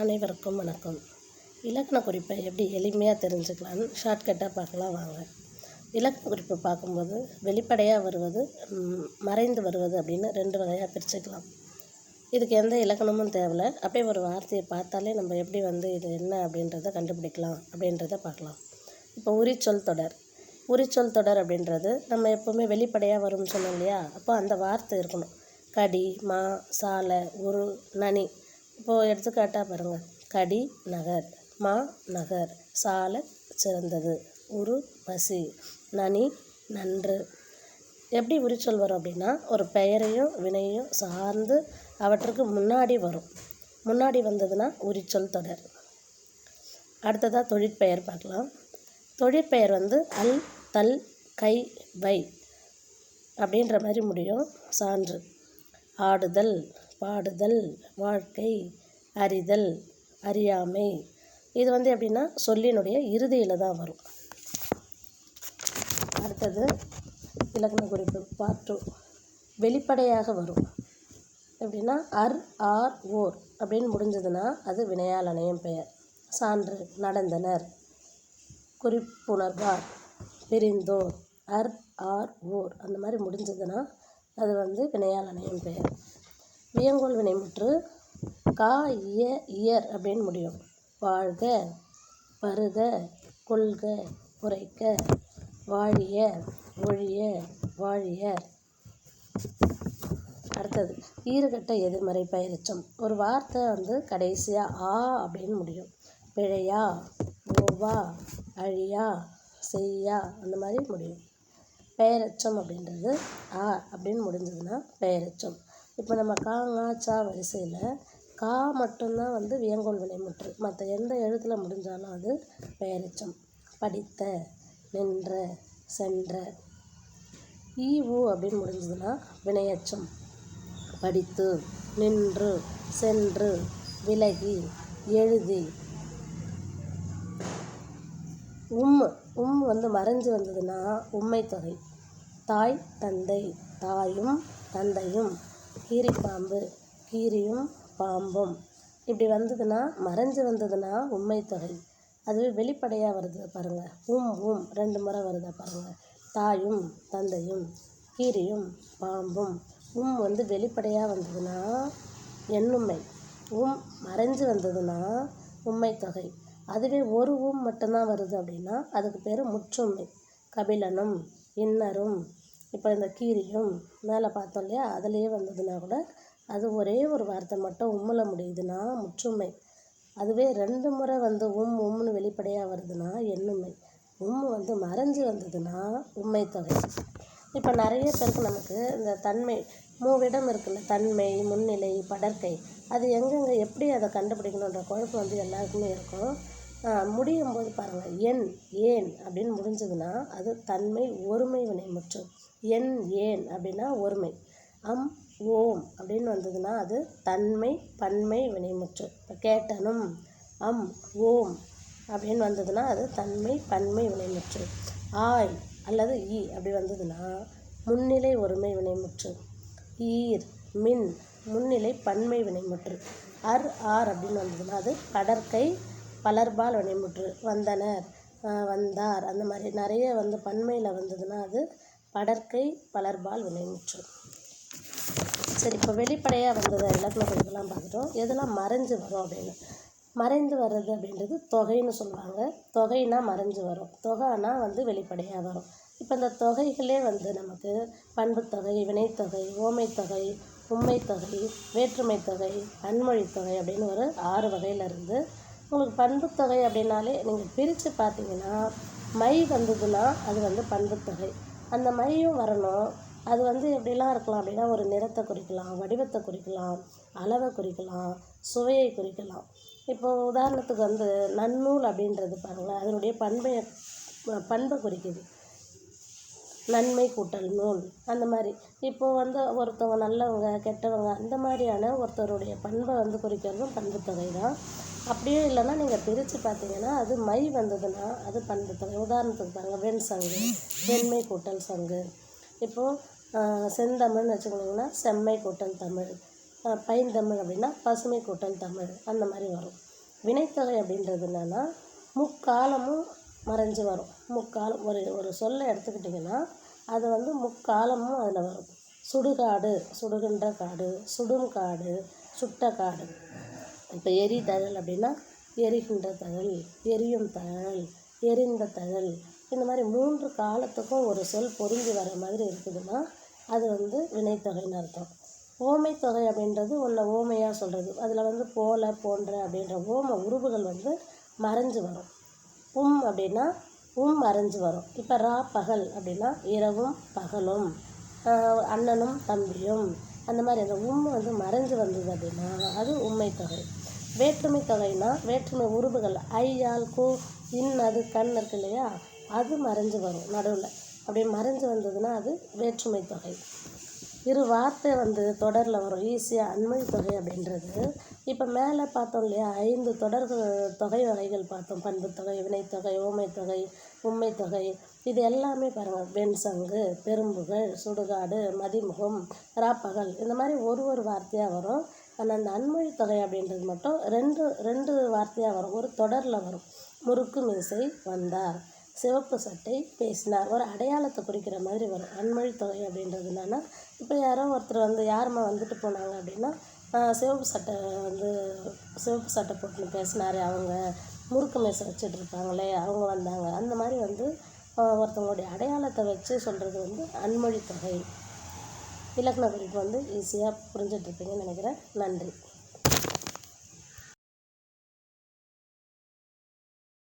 அனைவருக்கும் வணக்கம். இலக்கண குறிப்பை எப்படி எளிமையாக தெரிஞ்சுக்கலான்னு ஷார்ட்கட்டாக பார்க்கலாம் வாங்க. இலக்கண குறிப்பை பார்க்கும்போது வெளிப்படையாக வருவது மறைந்து வருவது அப்படின்னு ரெண்டு வகையாக பிரிச்சுக்கலாம். இதுக்கு எந்த இலக்கணமும் தேவையில்ல. அப்படியே ஒரு வார்த்தையை பார்த்தாலே நம்ம எப்படி வந்து இது என்ன அப்படின்றத கண்டுபிடிக்கலாம் அப்படின்றத பார்க்கலாம். இப்போ உரிச்சொல் தொடர். உரிச்சொல் தொடர் அப்படின்றது நம்ம எப்போவுமே வெளிப்படையாக வரும்னு சொன்னோம் இல்லையா? அப்போ அந்த வார்த்தை இருக்கணும். கடி மா சாலை உரு நனி இப்போது எடுத்துக்காட்டாக பாருங்கள் கடி நகர் மா நகர் சாலை சிறந்தது உரு பசி நனி நன்று. எப்படி உரிச்சொல் வரும் அப்படின்னா ஒரு பெயரையும் வினையும் சார்ந்து அவற்றுக்கு முன்னாடி வரும். முன்னாடி வந்ததுன்னா உரிச்சொல் தொடர். அடுத்ததாக தொழிற்பெயர் பார்க்கலாம். தொழிற்பெயர் வந்து அல் தல் கை வை அப்படின்ற மாதிரி முடியும். சான்று. ஆடுதல். பாடுதல் வாழ்க்கை அறிதல் அறியாமை. இது வந்து எப்படின்னா சொல்லினுடைய இறுதியில் தான் வரும். அடுத்தது இலக்கண குறிப்பு பாட்டு வெளிப்படையாக வரும். எப்படின்னா அர் ஆர் ஓர் அப்படின்னு முடிஞ்சதுன்னா அது வினையால் அணையும் பெயர். சான்று நடந்தனர். குறிப்புணர்வார் பிரிந்தோர். அர் ஆர் ஓர் அந்த மாதிரி முடிஞ்சதுன்னா அது வந்து வினையால் அணையும் பெயர். வியங்கோல் வினைமுற்று கா இய இயர் அப்படின்னு முடியும். வாழ்க பருக கொள்க குறைக்க வாழிய ஒழிய வாழியர் அடுத்தது ஈறுகட்ட எதிர்மறை பெயரெச்சம் ஒரு வார்த்தை வந்து கடைசியாக ஆ அப்படின்னு முடியும். பிழையா ஓவா அழியா செய்யா அந்த மாதிரி முடியும். பெயரச்சம் அப்படின்றது ஆ அப்படின்னு முடிஞ்சதுன்னா பெயரச்சம். இப்போ நம்ம கா ங சா வரிசையில் கா மட்டும்தான் வந்து வியங்கோல் வினைமுற்று. மற்ற எந்த எழுத்தில் முடிஞ்சாலும் அது பெயரெச்சம். படித்த நின்ற சென்ற. ஈ ஊ அப்படின்னு முடிஞ்சதுன்னா வினையச்சம். படித்து நின்று சென்று விலகி எழுதி. உம் உம் வந்து மறைஞ்சு வந்ததுன்னா உம்மை தொகை. தாய் தந்தை தாயும் தந்தையும். கீரி பாம்பு கீரியும் பாம்பும். இப்படி வந்ததுன்னா மறைஞ்சு வந்ததுன்னா உண்மை தொகை. அதுவே வெளிப்படையாக வருது பாருங்கள் உம் உம் ரெண்டு முறை வருதா பாருங்கள் தாயும் தந்தையும் கீரியும் பாம்பும். உம் வந்து வெளிப்படையாக வந்ததுன்னா எண்ணுமை. உம் மறைஞ்சு வந்ததுன்னா உண்மை தொகை. அதுவே ஒரு உம் மட்டும்தான் வருது அப்படின்னா அதுக்கு பேர் முற்றுமை. கபிலனும் இன்னரும் இப்போ இந்த கீரியும் மேலே பார்த்தோம் இல்லையா? அதுலேயே வந்ததுன்னா கூட அது ஒரே ஒரு வார்த்தை மட்டும் உம்மில் முடியுதுன்னா முற்றுமை. அதுவே ரெண்டு முறை வந்து உம் உம்னு வெளிப்படையாக வருதுன்னா எண்ணுமை. உம் வந்து மறைஞ்சு வந்ததுன்னா உண்மை தொகை இப்போ நிறைய பேருக்கு நமக்கு இந்த தன்மை மூவிடம் இருக்குல்ல தன்மை முன்னிலை படற்கை அது எங்கெங்கே எப்படி அதை கண்டுபிடிக்கணுன்ற குழப்பம் வந்து எல்லாருக்குமே இருக்கும். முடியும் போது பாருங்கள் என் ஏன் அப்படின்னு முடிஞ்சதுன்னா அது தன்மை ஒருமை வினைமுற்று. என் ஏன் அப்படின்னா ஒருமை. அம் ஓம் அப்படின்னு வந்ததுன்னா அது தன்மை பன்மை வினைமுற்று. இப்போ கேட்டனும். அம் ஓம் அப்படின்னு வந்ததுன்னா அது தன்மை பன்மை வினைமுற்று. ஆய் அல்லது ஈ அப்படி வந்ததுன்னா முன்னிலை ஒருமை வினைமுற்று. ஈர் மின் முன்னிலை பன்மை வினைமுற்று. அர் ஆர் அப்படின்னு வந்ததுன்னா அது கடற்கை பலர்பால் வினைமுற்று. வந்தனர் வந்தார். அந்த மாதிரி நிறைய வந்து பன்மையில் வந்ததுன்னா அது படற்கை பலர்பால் வினைமுற்று. சரி இப்போ வெளிப்படையாக வந்தது இலக்கண குறிப்பெல்லாம் பார்த்துட்டோம். எதெல்லாம் மறைஞ்சு வரும் அப்படின்னு. மறைந்து வர்றது அப்படின்றது தொகைன்னு சொல்லுவாங்க. தொகைனா மறைஞ்சு வரும். தொகைனா வந்து வெளிப்படையாக வரும். இப்போ இந்த தொகைகளே வந்து நமக்கு பண்புத்தொகை வினைத்தொகை ஓமைத்தொகை உண்மைத்தொகை வேற்றுமை தொகை பன்மொழி தொகை அப்படின்னு ஒரு ஆறு வகையில் இருந்து உங்களுக்கு பண்புத்தொகை அப்படின்னாலே நீங்கள் பிரித்து பார்த்தீங்கன்னா மை வந்ததுன்னா அது வந்து பண்புத்தொகை அந்த மாதிரியும் வரணும். அது வந்து எப்படிலாம் இருக்கலாம் அப்படின்னா ஒரு நிறத்தை குறிக்கலாம் வடிவத்தை குறிக்கலாம் அளவை குறிக்கலாம் சுவையை குறிக்கலாம். இப்போது உதாரணத்துக்கு வந்து நன்னூல் அப்படின்றது பாருங்களேன் அதனுடைய பண்பை பண்பை குறிக்குது. நன்மை கூட்டல் நூல். அந்த மாதிரி. இப்போது வந்து ஒருத்தவங்க நல்லவங்க கெட்டவங்க அந்த மாதிரியான ஒருத்தருடைய பண்பை வந்து குறிக்கிறதும் பண்புத்தொகை தான். அப்படியே இல்லைன்னா நீங்கள் பிரித்து பார்த்தீங்கன்னா அது மை வந்ததுன்னா அது பண்புத்தொகை உதாரணத்துக்கு பாருங்கள் வெண் சங்கு வெண்மை கூட்டல் சங்கு. இப்போது செந்தமிழ்னு வச்சுக்கிட்டிங்கன்னா செம்மை கூட்டல் தமிழ் பைந்தமிழ் அப்படின்னா பசுமை கூட்டல் தமிழ். அந்த மாதிரி வரும். வினைத்தொகை அப்படின்றது என்னென்னா முக்காலமும் மறைஞ்சு வரும். முக்காலம் ஒரு ஒரு சொல்லை எடுத்துக்கிட்டிங்கன்னா அது வந்து முக்காலமும் அதில் வரும். சுடுகாடு சுடுகின்ற காடு சுடும் காடு சுட்ட காடு. இப்போ எரி தழல் அப்படின்னா எரிகின்ற தழல் எரியும் தழல் எரிந்த தழல். இந்த மாதிரி மூன்று காலத்துக்கும் ஒரு சொல் பொருந்தி வர மாதிரி இருக்குதுன்னா அது வந்து வினைத்தொகைன்னு அர்த்தம். ஓமைத்தொகை அப்படின்றது ஒன்றை ஓமையாக சொல்கிறது. அதில் வந்து போல போன்ற அப்படின்ற ஓம உருவுகள் வந்து மறைஞ்சு வரும். உம் அப்படின்னா உம் மறைஞ்சு வரும். இப்போ ரா பகல் அப்படின்னா இரவும் பகலும். அண்ணனும் தம்பியும். அந்த மாதிரி அந்த உம் வந்து மறைஞ்சு வந்தது அப்படின்னா அது உண்மை தொகை. வேற்றுமை தொகைனா வேற்றுமை உருவுகள் ஐயால் கூ கு இன் அது கண் இருக்கு இல்லையா? அது மறைஞ்சு வரும் நடுவில். அப்படி மறைஞ்சு வந்ததுன்னா அது வேற்றுமை தொகை. இரு வார்த்தை வந்து தொடரில் வரும். ஈஸியாக அண்மை தொகை அப்படின்றது. இப்போ மேலே பார்த்தோம் இல்லையா? ஐந்து தொடர்கள் தொகை வகைகள் பார்த்தோம். பண்பு தொகை வினைத்தொகை ஓமைத்தொகை உண்மைத்தொகை இது எல்லாமே பாருங்கள் வெண்சங்கு பெரும்புகழ் சுடுகாடு மதிமுகம் ராப்பகல். இந்த மாதிரி ஒரு ஒரு வார்த்தையாக வரும். ஆனால் அந்த அன்மொழி தொகை அப்படின்றது மட்டும் ரெண்டு ரெண்டு வார்த்தையாக வரும். ஒரு தொடரில் வரும். முறுக்கு மீசை வந்தார். சிவப்பு சட்டை பேசினார் ஒரு அடையாளத்தை குறிக்கிற மாதிரி வரும். அன்மொழி தொகை அப்படின்றது என்னென்னா இப்போ யாரோ ஒருத்தர் வந்து யாரும்மா வந்துட்டு போனாங்க அப்படின்னா சிவப்பு சட்டை வந்து சிவப்பு சட்டை போட்டுன்னு பேசினாரு அவங்க முறுக்கு மேசை வச்சுட்டு இருப்பாங்களே அவங்க வந்தாங்க. அந்த மாதிரி வந்து ஒருத்தவங்களுடைய அடையாளத்தை வச்சு சொல்கிறது வந்து அன்மொழி தொகை. இலக்கண குறிப்பு வந்து ஈஸியாக புரிஞ்சிட்ருப்பீங்கன்னு நினைக்கிறேன். நன்றி.